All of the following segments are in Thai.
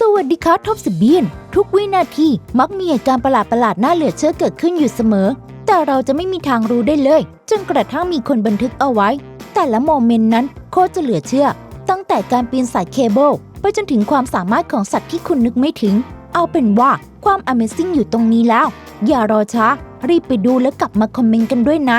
สวัสดีครับท็อปสิบเบียน ทุกวินาทีมักมีเหตุการณ์ประหลาดประหลาดน่าเหลือเชื่อเกิดขึ้นอยู่เสมอ แต่เราจะไม่มีทางรู้ได้เลย จนกระทั่งมีคนบันทึกเอาไว้ แต่ละโมเมนต์นั้นโคตรจะเหลือเชื่อ ตั้งแต่การปีนสายเคเบิลไปจนถึงความสามารถของสัตว์ที่คุณนึกไม่ถึง เอาเป็นว่าความ Amazing อยู่ตรงนี้แล้ว อย่ารอช้า รีบไปดูแล้วกลับมาคอมเมนต์กันด้วยนะ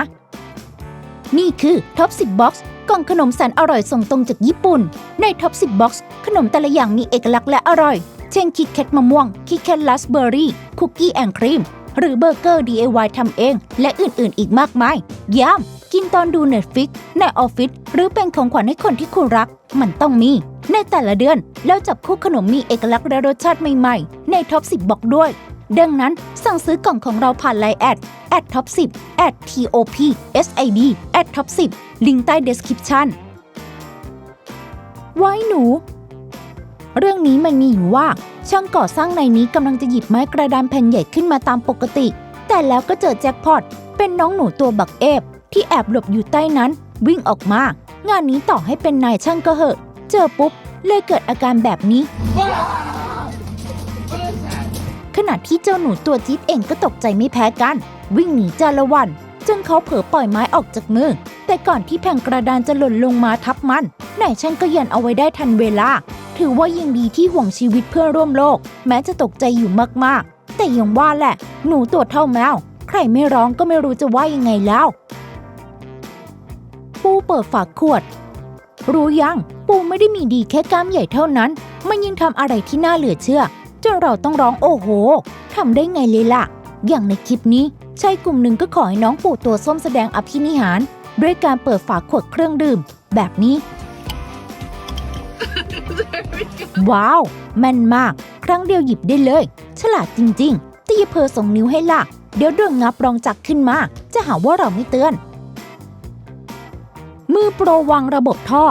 นี่คือ Top 10 Box กล่องขนมแสนอร่อยส่งตรงจากญี่ปุ่น ใน Top 10 Box ขนมแต่ละอย่างมีเอกลักษณ์และอร่อย เช่นคิกแคทมะม่วง คิกแคทราสเบอร์รี่ คุกกี้แอนด์ครีม หรือเบอร์เกอร์ DIY ทำเอง และอื่นๆ อีกมากมาย ย้ำกินตอนดู Netflix ในออฟฟิศ หรือเป็นของขวัญให้คนที่คุณรัก มันต้องมี ในแต่ละเดือน แล้วจับคู่ขนมมีเอกลักษณ์และรสชาติใหม่ๆ ใน Top 10บอกด้วย ดังนั้นสั่งซื้อกล่องของเราผ่านไลน์แอด at top 10 at top sid at top 10ลิงก์ใต้ description ไว้หนู เรื่องนี้มันมีอยู่ว่า ช่างก่อสร้างในนี้กำลังจะหยิบไม้กระดานแผ่นใหญ่ขึ้นมาตามปกติ แต่แล้วก็เจอแจ็คพอตเป็นน้องหนูตัวบักเอฟที่แอบหลบอยู่ใต้นั้น วิ่งออกมา งานนี้ต่อให้เป็นนายช่างก็เหอะ เจอปุ๊บ เลยเกิดอาการแบบนี้ ขณะที่เจ้าหนูตัวจี๊ดเองก็ตกใจไม่แพ้กัน วิ่งหนีจาละวัน จนเขาเผลอปล่อยไม้ออกจากมือ แต่ก่อนที่แผ่นกระดานจะหล่นลงมาทับมันนายช่างก็ยันเอาไว้ได้ทันเวลา ถือว่ายังดีที่ห่วงชีวิตเพื่อนร่วมโลก แม้จะตกใจอยู่มากๆ แต่ยังว่าแหละ หนูตัวเท่าแมว ใครไม่ร้องก็ไม่รู้จะว่ายังไงแล้ว ปูเปิดฝาขวด รู้ยัง ปูไม่ได้มีดีแค่กล้ามใหญ่เท่านั้น มันยังทำอะไรที่น่าเหลือเชื่อ นเราต้องร้องโอ้โหทำได้ไงเลยล่ะ อย่างในคลิปนี้ชายกลุ่มหนึ่งก็ขอให้น้องปู่ตัวส้มแสดงอภินิหาร ด้วยการเปิดฝาขวดเครื่องดื่ม แบบนี้ ว้าว แม่นมาก ครั้งเดียวหยิบได้เลย ฉลาดจริงๆแต่อย่าเพอส่งนิ้วให้ล่ะ เดี๋ยวเรื่องงับรองจักรขึ้นมา จะหาว่าเราไม่เตือน มือโปรวางระบบท่อ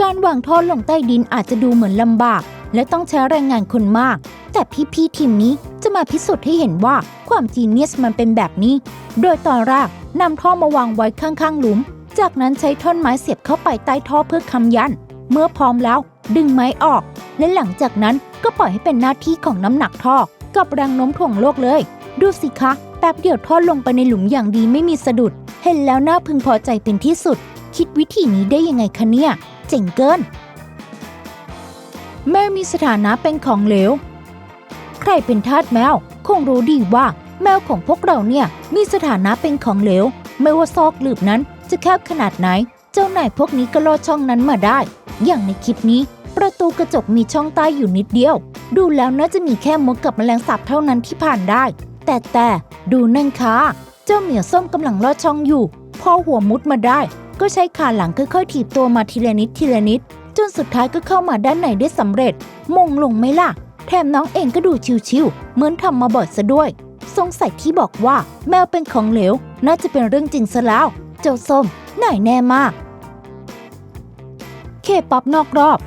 การวางท่อลงใต้ดินอาจจะดูเหมือนลำบาก และต้องใช้แรงงานคนมาก แต่พี่ๆทีมนี้จะมาพิสูจน์ให้เห็นว่าความจีเนียสมันเป็นแบบนี้ โดยตอนแรกนำท่อมาวางไว้ข้างๆหลุม จากนั้นใช้ท่อนไม้เสียบเข้าไปใต้ท่อเพื่อค้ำยัน เมื่อพร้อมแล้ว ดึงไม้ออก และหลังจากนั้นก็ปล่อยให้เป็นหน้าที่ของน้ำหนักท่อ กับแรงโน้มถ่วงโลกเลย ดูสิคะแป๊บเดียวท่อลงไปในหลุมอย่างดีไม่มีสะดุด เห็นแล้วน่าพึงพอใจเป็นที่สุด คิดวิธีนี้ได้ยังไงคะเนี่ย เจ๋งเกิน แมวมีสถานะเป็นของเหลว ใครเป็นทาสแมวคงรู้ดีว่า แมวของพวกเราเนี่ยมีสถานะเป็นของเหลว ไม่ว่าซอกหลืบนั้นจะแคบขนาดไหน เจ้านายพวกนี้ก็ลอดช่องนั้นมาได้ อย่างในคลิปนี้ ประตูกระจกมีช่องใต้อยู่นิดเดียว ดูแล้วน่าจะมีแค่มดกับแมลงสาบเท่านั้นที่ผ่านได้ แต่แต่ดูนั่นค่ะเจ้าเหมียวส้มกำลังลอดช่องอยู่ พอหัวมุดมาได้ ก็ใช้ขาหลังค่อยๆถีบตัวมาทีละนิดทีละนิด จนสุดท้ายก็เข้ามาด้านในได้สำเร็จ มงลงไหมล่ะ แถมน้องเองก็ดูชิวๆเหมือนทำมาบ่อยซะด้วย สงสัยที่บอกว่าแมวเป็นของเหลว น่าจะเป็นเรื่องจริงซะแล้ว เจ้าส้มน่ายแน่มาก เคป๊อปนอกรอบ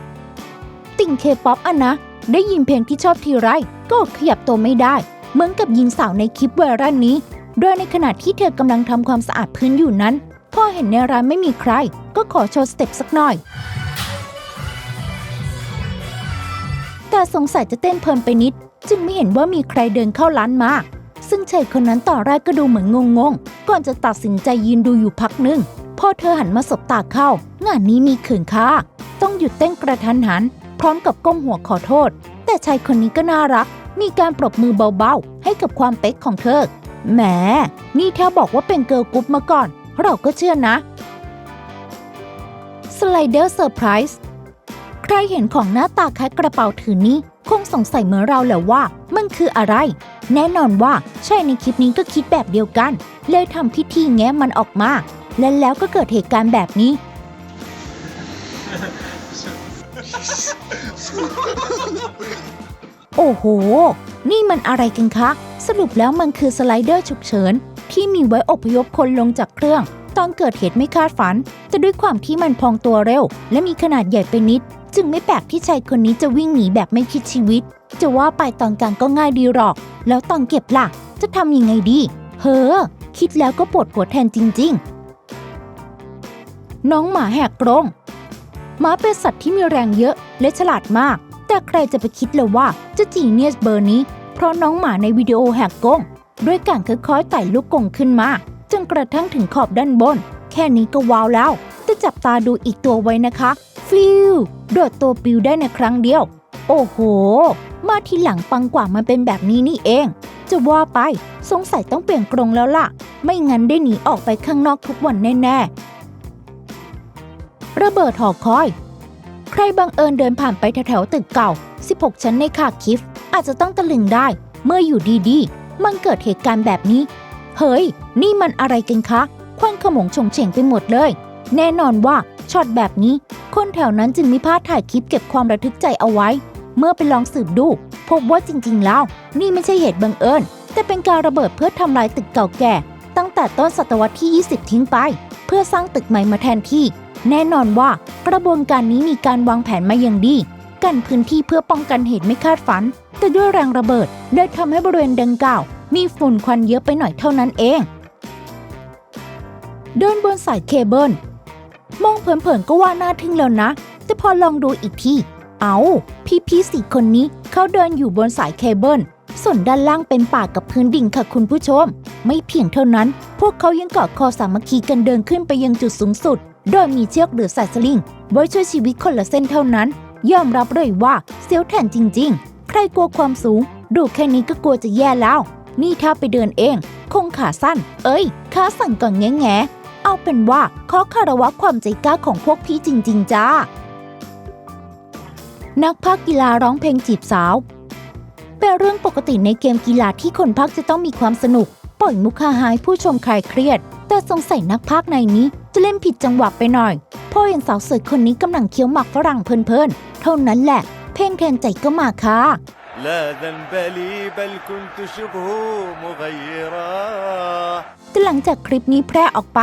ติ่งเคป๊อปอะนะ ได้ยินเพลงที่ชอบทีไร ก็ขยับตัวไม่ได้ เหมือนกับหญิงสาวในคลิปไวรัลนี้โดยในขณะที่เธอกำลังทำความสะอาดพื้นอยู่นั้น พอเห็นในร้านไม่มีใคร ก็ขอโชว์สเต็ปสักหน่อย แต่สงสัยจะเต้นเพลินไปนิด จึงไม่เห็นว่ามีใครเดินเข้าร้านมา ซึ่งชายคนนั้นต่อนแรกก็ดูเหมือนงงๆ ก่อนจะตัดสินใจยืนดูอยู่พักหนึ่งพอเธอหันมาสบตาเข้า งานนี้มีเขินค่าต้องหยุดเต้นกระทันหัน พร้อมกับก้มหัวขอโทษ แต่ชายคนนี้ก็น่ารัก มีการปรบมือเบาๆ ให้กับความเป๊กของเธอแหมนี่ถ้าบอกว่าเป็นเกิร์ลกรุ๊ปมาก่อน เราก็เชื่อนะสไลเดอร์เซอร์ไพรส์ ใครเห็นของหน้าตาคล้ายกระเป๋าถือนี้ คงสงสัยเหมือนเราแหละว่า มันคืออะไร แน่นอนว่าใช่ในคลิปนี้ก็คิดแบบเดียวกัน เลยทำพิธีแง้มันออกมา และแล้วก็เกิดเหตุการณ์แบบนี้ โอ้โห นี่มันอะไรกันคะ สรุปแล้วมันคือสไลเดอร์ฉุกเฉิน ที่มีไว้อพยพคนลงจากเครื่อง ตอนเกิดเหตุไม่คาดฝัน แต่ด้วยความที่มันพองตัวเร็ว และมีขนาดใหญ่ไปนิด จึงไม่แปลกที่ชายคนนี้จะวิ่งหนีแบบไม่คิดชีวิต จะว่าไปตอนกลางก็ง่ายดีหรอก แล้วตอนเก็บล่ะ จะทำยังไงดี เฮ้อ คิดแล้วก็ปวดหัวแทนจริง ๆ น้องหมาแหกกรงหมาเป็นสัตว์ที่มีแรงเยอะและฉลาดมาก แต่ใครจะไปคิดเลยว่าจะจีเนียสเบอร์นี้ เพราะน้องหมาในวิดีโอแหกกรงด้วยการค่อยๆไต่ลูกกรงขึ้นมา จนกระทั่งถึงขอบด้านบน แค่นี้ก็ว้าวแล้วจะจับตาดูอีกตัวไว้นะคะ ฟิวโดดตัวปิวได้ในครั้งเดียว โอ้โห มาทีหลังปังกว่ามันเป็นแบบนี้นี่เอง จะว่าไปสงสัยต้องเปลี่ยนกรงแล้วล่ะ ไม่งั้นได้หนีออกไปข้างนอกทุกวันแน่ๆ ระเบิดหอคอย ใครบังเอิญเดินผ่านไปแถวๆตึกเก่า 16 ชั้นในคาคิฟ อาจจะต้องตะลึงได้ เมื่ออยู่ดีๆ มันเกิดเหตุการณ์แบบนี้ เฮ้ย นี่มันอะไรกันคะ ควันขโมงชงเฉ่งไปหมดเลย แน่นอนว่าช็อตแบบนี้ คนแถวนั้นจึงมีภาพถ่ายคลิปเก็บความระทึกใจเอาไว้ เมื่อไปลองสืบดู พบว่าจริง ๆ แล้ว นี่ไม่ใช่เหตุบังเอิญ แต่เป็นการระเบิดเพื่อทำลายตึกเก่าแก่ ตั้งแต่ต้นศตวรรษที่ 20 ทิ้งไป เพื่อสร้างตึกใหม่มาแทนที่ แน่นอนว่ากระบวนการนี้มีการวางแผนมาอย่างดี กันพื้นที่เพื่อป้องกันเหตุไม่คาดฝัน แต่ด้วยแรงระเบิดเลยทำให้บริเวณดังกล่าวมีฝุ่นควันเยอะไปหน่อยเท่านั้นเอง เดินบนสายเคเบิล มองเผินๆก็ว่าน่าทึ่งแล้วนะ แต่พอลองดูอีกที เอา พี่พี่สี่คนนี้เขาเดินอยู่บนสายเคเบิล ส่วนด้านล่างเป็นป่ากับพื้นดินค่ะคุณผู้ชม ไม่เพียงเท่านั้น พวกเขายังเกาะคอสามัคคีกันเดินขึ้นไปยังจุดสูงสุด โดยมีเชือกหรือสายสลิงไว้ช่วยชีวิตคนละเส้นเท่านั้น ยอมรับเลยว่าเสียวแทนจริง ๆ ใครกลัวความสูง ดูแค่นี้ก็กลัวจะแย่แล้ว นี่ถ้าไปเดินเอง คงขาสั้น เอ้ย ขาสั่นก่อนแง่แง เอาเป็นว่าขอคารวะความใจกล้าของพวกพี่จริง ๆ จ้า นักพากกีฬาร้องเพลงจีบสาว เป็นเรื่องปกติในเกมกีฬาที่คนพากจะต้องมีความสนุก ปล่อยมุกฮาฮายผู้ชมคลายเครียด แต่สงสัยนักพากในนี้ จะเล่นผิดจังหวะไปหน่อยพอเห็นสาวสวยคนนี้กำลังเคี้ยวหมากฝรั่งเพลินๆเท่านั้นแหละ เพลงแทนใจก็มาค่ะ لا ذنب لي بل كنت شبه مغيرا แต่หลังจากคลิปนี้แพร่ออกไป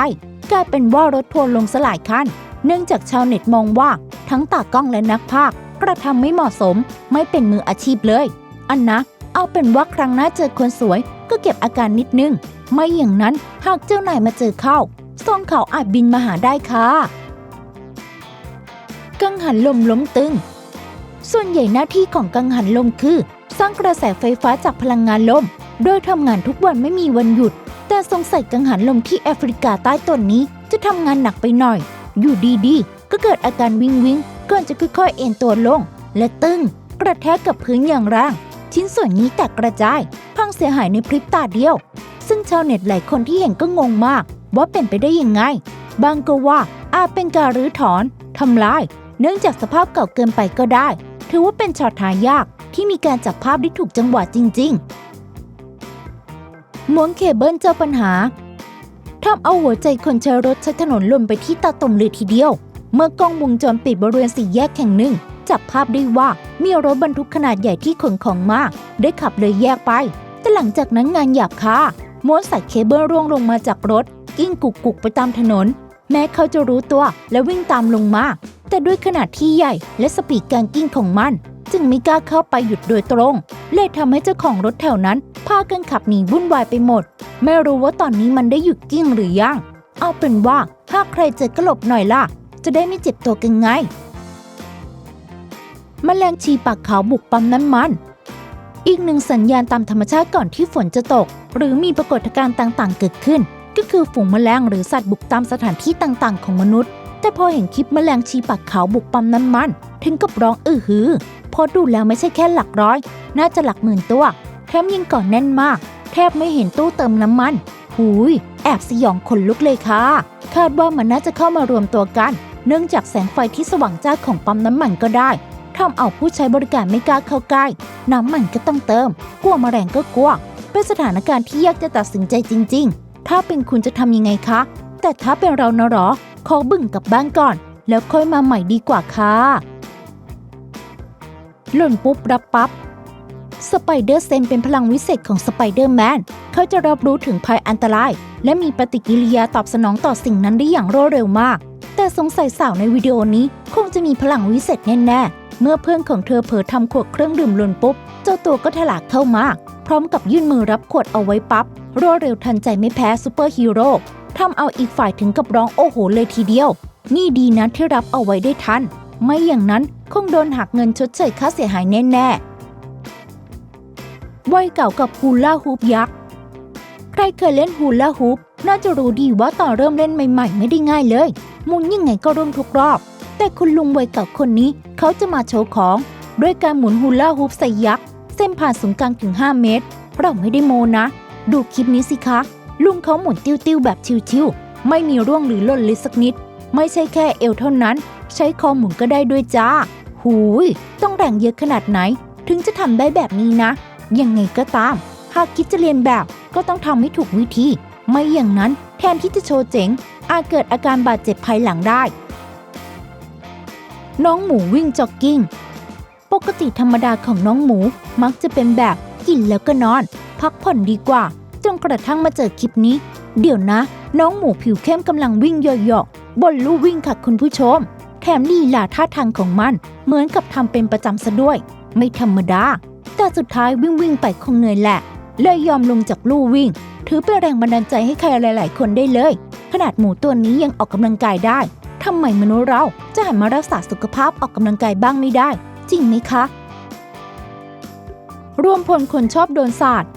กลายเป็นว่ารถทัวร์ลงสลายคัน เนื่องจากชาวเน็ตมองว่าทั้งตากล้องและนักพากย์กระทำไม่เหมาะสม ไม่เป็นมืออาชีพเลย อันนะ เอาเป็นว่าครั้งหน้าเจอคนสวย ก็เก็บอาการนิดนึง ไม่อย่างนั้นหากเจ้านายมาเจอเข้าทรงเขาอาจบินมาหาได้ค่ะกังหันลมล้มตึง ส่วนใหญ่หน้าที่ของกังหันลมคือ สร้างกระแสไฟฟ้าจากพลังงานลม โดยทำงานทุกวันไม่มีวันหยุด แต่สงสัยกังหันลมที่แอฟริกาใต้ตนนี้จะทำงานหนักไปหน่อย อยู่ดีๆ ก็เกิดอาการวิงวิงก่อนจะค่อยๆเอ็นตัวลง และตึงกระแทกกับพื้นอย่างแรงชิ้นส่วนนี้แตกกระจาย พังเสียหายในพริบตาเดียว ซึ่งชาวเน็ตหลายคนที่เห็นก็งงมาก ว่าเป็นไปได้ยังไง บางก็ว่าอาจเป็นการรื้อถอนทำลาย เนื่องจากสภาพเก่าเกินไปก็ได้ ถือว่าเป็นช็อตหายากที่มีการจับภาพได้ถูกจังหวะจริงๆม้วนเคเบิลเจ้าปัญหาทำเอาหัวใจคนใช้รถใช้ถนนล่นไปที่ตาตุ่มเลยทีเดียว เมื่อกล้องวงจรปิดบริเวณสี่แยกแห่งหนึ่ง จับภาพได้ว่ามีรถบรรทุกขนาดใหญ่ที่ขนของมาก ได้ขับเลยแยกไป แต่หลังจากนั้นงานหยาบคาม้วนสายเคเบิลร่วงลงมาจากรถ กิ้งกุกกุกๆไปตามถนน แม้เขาจะรู้ตัวและวิ่งตามลงมา แต่ด้วยขนาดที่ใหญ่และสปีดการกิ้งของมัน จึงไม่กล้าเข้าไปหยุดโดยตรงเลยทำให้เจ้าของรถแถวนั้น พากันขับหนีวุ่นวายไปหมด ไม่รู้ว่าตอนนี้มันได้หยุดกิ้งหรือยัง เอาเป็นว่าถ้าใครเจอก็หลบหน่อยล่ะ จะได้ไม่เจ็บตัวกันไงแมลงชีปากขาวบุกปั๊มน้ำมัน อีกหนึ่งสัญญาณตามธรรมชาติก่อนที่ฝนจะตก หรือมีปรากฏการณ์ต่างๆ เกิดขึ้น ก็คือฝูงแมลงหรือสัตว์บุกตามสถานที่ต่างๆ ของมนุษย์ แต่พอเห็นคลิปแมลงชีปากขาวบุกปั๊มน้ำมัน ถึงกับร้องอื้อหือพอดูแล้วไม่ใช่แค่หลักร้อย น่าจะหลักหมื่นตัว แถมยังก่อนแน่นมาก แทบไม่เห็นตู้เติมน้ำมัน หูย แอบสยองขนลุกเลยค่ะ คาดว่ามันน่าจะเข้ามารวมตัวกัน เนื่องจากแสงไฟที่สว่างจ้าของปั๊มน้ำมันก็ได้ทำเอาผู้ใช้บริการไม่กล้าเข้าใกล้ น้ำมันก็ต้องเติม กลัวแมลงก็กลัว เป็นสถานการณ์ที่ยากจะตัดสินใจจริง ๆ ถ้าเป็นคุณจะทำยังไงคะ แต่ถ้าเป็นเรานะหรอ ขอบึ่งกลับบ้านก่อน แล้วค่อยมาใหม่ดีกว่าค่ะหล่นปุ๊บรับปับ๊บสไปเดอร์เซนเป็นพลังวิเศษของสไปเดอร์แมน เขาจะรับรู้ถึงภัยอันตราย และมีปฏิกิริยาตอบสนองต่อสิ่งนั้นได้อย่างรวดเร็วมาก แต่สงสัยสาวในวิดีโอนี้คงจะมีพลังวิเศษแน่ๆ เมื่อเพื่อนของเธอเผลอทำขวดเครื่องดื่มหล่นปุ๊บ เจ้าตัวก็ถลากเข้ามา พร้อมกับยื่นมือรับขวดเอาไว้ปับ๊บรวดเร็วทันใจไม่แพ้ซูเปอร์ฮีโร่ ทำเอาอีกฝ่ายถึงกับร้องโอ้โหเลยทีเดียว นี่ดีนะที่รับเอาไว้ได้ทัน ไม่อย่างนั้นคงโดนหักเงินชดเชยค่าเสียหายแน่ๆวัยเก่ากับฮูล่าฮูปยักษ์ ใครเคยเล่นฮูล่าฮูปน่าจะรู้ดีว่าตอนเริ่มเล่นใหม่ๆ ไม่ได้ง่ายเลย มุนยังไงก็ร่วงทุกรอบ แต่คุณลุงวัยเก่าคนนี้เขาจะมาโชว์ของด้วยการหมุนฮูล่าฮูปใส่ยักษ์ เส้นผ่านศูนย์กลางถึง 5 เมตร เราไม่ได้โมนะ ดูคลิปนี้สิคะ ลุงเขาหมุนติ้วๆแบบชิวๆไม่มีร่วงหรือล่นเลยสักนิด ไม่ใช่แค่เอวเท่านั้น ใช้คอหมุนก็ได้ด้วยจ้า หูย ต้องแรงเยอะขนาดไหน ถึงจะทำได้แบบนี้นะ ยังไงก็ตาม หากคิดจะเรียนแบบก็ต้องทำให้ถูกวิธี ไม่อย่างนั้นแทนที่จะโชว์เจ๋ง อาจเกิดอาการบาดเจ็บภายหลังได้ น้องหมูวิ่งจ็อกกิ้ง ปกติธรรมดาของน้องหมูมักจะเป็นแบบกินแล้วก็นอน พักผ่อนดีกว่า จนกระทั่งมาเจอคลิปนี้ เดี๋ยวนะ น้องหมูผิวเข้มกำลังวิ่งเหยาะๆบนลู่วิ่งค่ะคุณผู้ชม แถมลีลาท่าทางของมัน เหมือนกับทำเป็นประจำซะด้วย ไม่ธรรมดา แต่สุดท้ายวิ่งวิ่งๆไปคงเหนื่อยแหละเลยยอมลงจากลู่วิ่ง ถือเป็นแรงบันดาลใจให้ใครหลาย ๆ คนได้เลย ขนาดหมูตัวนี้ยังออกกำลังกายได้ทำไมมนุษย์เราจะหันมารักษาสุขภาพออกกำลังกายบ้างไม่ได้ จริงไหมคะ รวมพลคนชอบโดนศาสตร์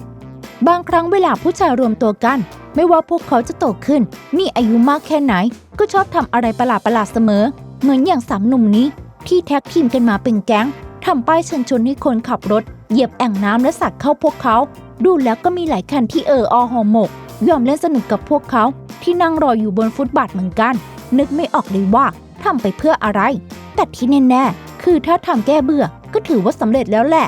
บางครั้งเวลาผู้ชายรวมตัวกัน ไม่ว่าพวกเขาจะโตขึ้น มีอายุมากแค่ไหน ก็ชอบทำอะไรประหลาดๆเสมอ เหมือนอย่างสามหนุ่มนี้ ที่แท็กทีมกันมาเป็นแก๊งทำป้ายเชิญชวนให้คนขับรถ เหยียบแอ่งน้ำและสักเข้าพวกเขา ดูแล้วก็มีหลายคันที่เอออหอหมก ยอมเล่นสนุกกับพวกเขา ที่นั่งรออยู่บนฟุตบาทเหมือนกัน นึกไม่ออกเลยว่าทำไปเพื่ออะไร แต่ที่แน่ๆคือถ้าทำแก้เบื่อก็ถือว่าสำเร็จแล้วแหละ